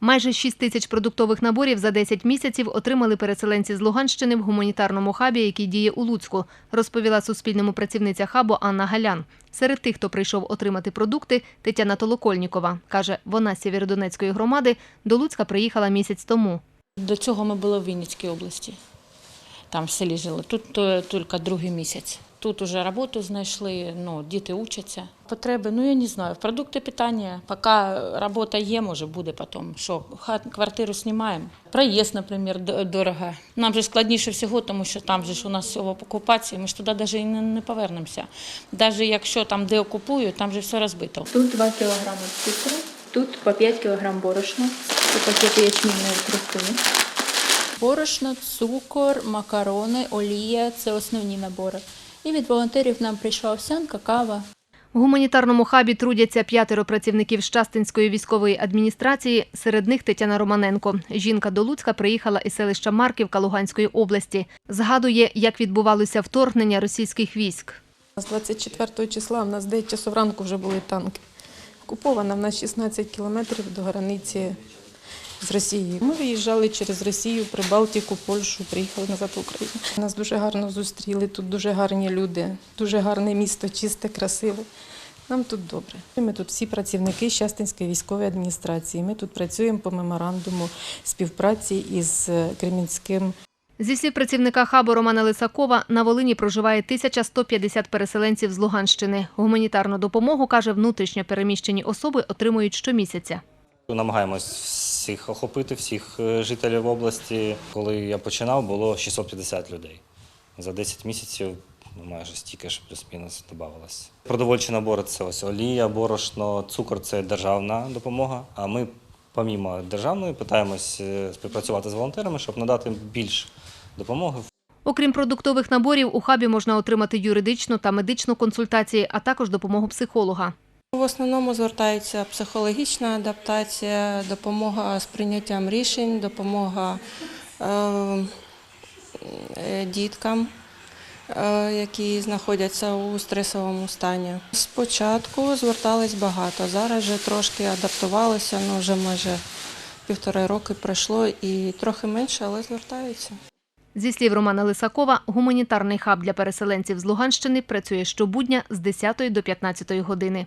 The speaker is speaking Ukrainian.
Майже 6 тисяч продуктових наборів за 10 місяців отримали переселенці з Луганщини в гуманітарному хабі, який діє у Луцьку, розповіла суспільному працівниця хабу Анна Галян. Серед тих, хто прийшов отримати продукти, Тетяна Толокольнікова. Каже, вона з Сєвєродонецької громади до Луцька приїхала місяць тому. До цього ми були в Вінницькій області. Там в селі жили. Тут е, тільки другий місяць. Тут уже роботу знайшли, ну, діти учаться. Потреби, ну я не знаю, продукти питання. Поки робота є, може буде потім. Що, хат, квартиру знімаємо. Проїзд, наприклад, дорого. Нам же складніше всього, тому що там же ж у нас в окупації, ми ж туди навіть і не, не повернемося. Навіть якщо там де окупують, там же все розбито. Тут 2 кг цукру, тут по 5 кг борошна, це пакети ячмінної крупи. Борошно, цукор, макарони, олія це основні набори. І від волонтерів нам прийшла овсянка, кава. В гуманітарному хабі трудяться п'ятеро працівників Щастинської військової адміністрації. Серед них Тетяна Романенко. Жінка до Луцька приїхала із селища Марківка Луганської області. Згадує, як відбувалося вторгнення російських військ. З 24 числа в нас 9 часов ранку вже були танки. Окупована в нас 16 кілометрів до границі з Росією. Ми виїжджали через Росію, Прибалтику, Польщу, приїхали назад в Україну. Нас дуже гарно зустріли, тут дуже гарні люди, дуже гарне місто, чисте, красиве. Нам тут добре. Ми тут всі працівники Щастинської військової адміністрації. Ми тут працюємо по меморандуму співпраці із е, Кремінським Зі слів працівника хабу Романа Лисакова, на Волині проживає 1150 переселенців з Луганщини. Гуманітарну допомогу, каже, внутрішньо переміщені особи отримують щомісяця. Намагаємось всіх охопити, всіх е, жителів області. Коли я починав, було 650 людей. За 10 місяців ну, майже стільки ж плюс-мінус додавалось. Продовольчі набори це ось олія, борошно, цукор це державна допомога. А ми, помімо державної, питаємось е, співпрацювати з волонтерами, щоб надати більш допомоги Окрім продуктових наборів, у хабі можна отримати юридичну та медичну консультації, а також допомогу психолога. В основному звертається психологічна адаптація, допомога з прийняттям рішень, допомога е, е, діткам, е, які знаходяться у стресовому стані. Спочатку звертались багато, зараз вже трошки адаптувалися, ну вже майже півтора роки пройшло і трохи менше, але звертаються. Зі слів Романа Лисакова, гуманітарний хаб для переселенців з Луганщини працює щобудня з 10 до 15 години.